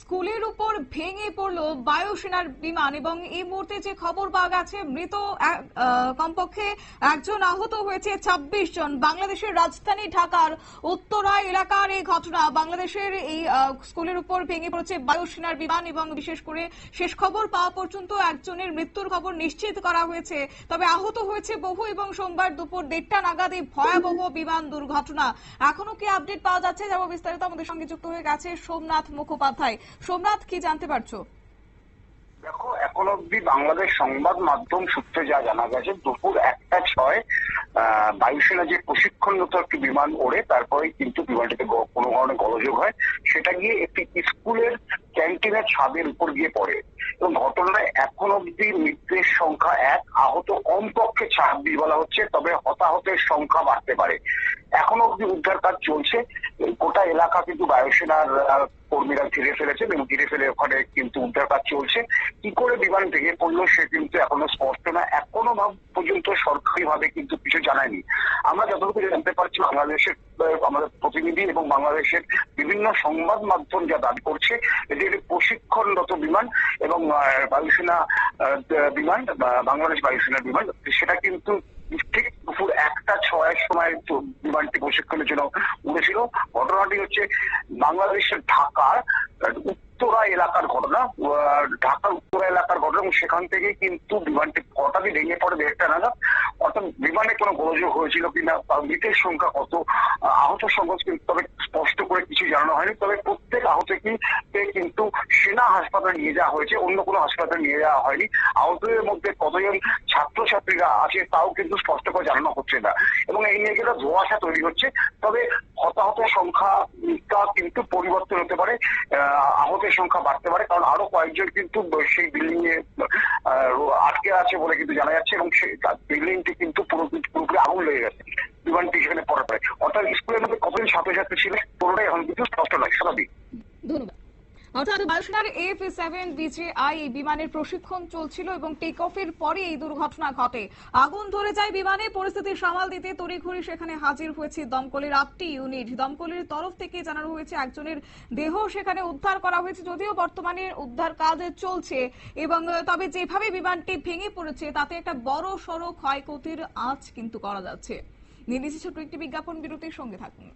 স্কুলের উপর ভেঙে পড়ল বায়ুসেনার বিমান এবং এই মুহূর্তে যে খবর পাওয়া গেছে, মৃত কমপক্ষে একজন আহত হয়েছে ২৬ জন। বাংলাদেশের রাজধানী ঢাকার উত্তরা এলাকার এই ঘটনা, বাংলাদেশের এই স্কুলের উপর ভেঙে পড়েছে বায়ুসেনার বিমান এবং বিশেষ করে শেষ খবর পাওয়া পর্যন্ত একজনের মৃত্যুর খবর নিশ্চিত করা হয়েছে। তবে আহত হয়েছে বহু এবং সোমবার দুপুর দেড়টা নাগাদ এই ভয়াবহ বিমান দুর্ঘটনা। এখনও কি আপডেট পাওয়া যাচ্ছে যাব বিস্তারিত। আমাদের সঙ্গে যুক্ত হয়ে গেছে সোমনাথ মুখোপাধ্যায়। সোমনাথ, কি জানতে পারছ? দেখো, এখন অব্দি বাংলাদেশ সংবাদ মাধ্যম সূত্রে যা জানা গেছে, দুপুর একটা ছয় বায়ুসেনা যে প্রশিক্ষণরত একটি বিমান ওড়ে, তারপরে কিন্তু বিমানটিতে কোনো ধরনের গলযোগ হয়, সেটা গিয়ে একটি স্কুলের ক্যান্টিনের ছাদের উপর গিয়ে পড়ে। এবং ঘটনায় এখন অব্দি মৃতের সংখ্যা এক, আহত কমপক্ষে ছাব্বিশ বলা হচ্ছে, তবে হতাহতের সংখ্যা বাড়তে পারে। এখন অব্দি উদ্ধার কাজ চলছে গোটা এলাকা কিন্তু বায়ুসেনার কর্মীরা ঘিরে ফেলেছেন এবং ঘিরে ফেলে ওখানে কিন্তু উদ্ধার কাজ চলছে। কি করে বিমান ভেঙে পড়ল সে কিন্তু এখনও স্পষ্ট না। এখনও ভাব পর্যন্ত সরকারি ভাবে কিন্তু কিছু জানায়নি। আমরা যতটুকু জানতে পারছি, বাংলাদেশের আমাদের প্রতিনিধি এবং বাংলাদেশের বিভিন্ন সংবাদ মাধ্যম যা দাবি করছে, এটি একটি প্রশিক্ষণরত বিমান এবং বায়ুসেনা বিমান বাংলাদেশ বায়ুসেনা বিমান, সেটা কিন্তু হচ্ছে বাংলাদেশের ঢাকার উত্তরা এলাকার ঘটনা। ঢাকার, উত্তরা এলাকার ঘটনা, এবং সেখান থেকে কিন্তু বিমানটি হঠাৎই ভেঙে পড়ে দেড়টা নাগাদ। অর্থাৎ বিমানে কোনো গোলযোগ হয়েছিল কিনা মৃতের সংখ্যা কত আহত সংখ্যা কিন্তু তবে স্পষ্ট করে কিছু জানানো হয়নি। তবে প্রত্যেক আহতকে কিন্তু সেনা হাসপাতালে নিয়ে যাওয়া হয়েছে, অন্য কোনো হাসপাতালে নিয়ে যাওয়া হয়নি। আহতদের মধ্যে কতজন ছাত্রছাত্রীরা আছে, তাও কিন্তু স্পষ্ট করে জানানো হচ্ছে না। এবং এই নিয়ে যেটা ধোঁয়াশা তৈরি হচ্ছে। তবে হতাহত সংখ্যা কিন্তু পরিবর্তন হতে পারে আহ, আহতের সংখ্যা বাড়তে পারে কারণ আরও কয়েকজন কিন্তু সেই বিল্ডিং এ আটকে আছে বলে কিন্তু জানা যাচ্ছে এবং সেই বিল্ডিংটি কিন্তু পুরো পুরোপুরি আগুন লেগে গেছে বিমানটি সেখানে পড়ার পরে। অর্থাৎ স্কুলের মধ্যে কতদিন ছাত্রছাত্রী ছিল পুরোটাই এখন কিন্তু স্পষ্ট নয় স্বাভাবিক। ধন্যবাদ। বিমানের প্রশিক্ষণ চলছিল এবং দুর্ঘটনা ঘটে। আগুন ধরে যায় বিমানে, পরিস্থিতি সামাল দিতে তড়িঘড়ি সেখানে হাজির হয়েছে দমকলের আটটি ইউনিট। দমকলের তরফ জানানো হয়েছে একজনের দেহ সেখানে উদ্ধার করা হয়েছে, যদিও বর্তমানে উদ্ধার কাজ চলছে এবং, তবে যেভাবে বিমানটি ভেঙে পড়েছে, তাতে একটা বড় সড়ো ক্ষয়ক্ষতির আঁচ কিন্তু করা যাচ্ছে। ছোট্ট একটি বিজ্ঞাপন বিরতির সঙ্গে থাকুন।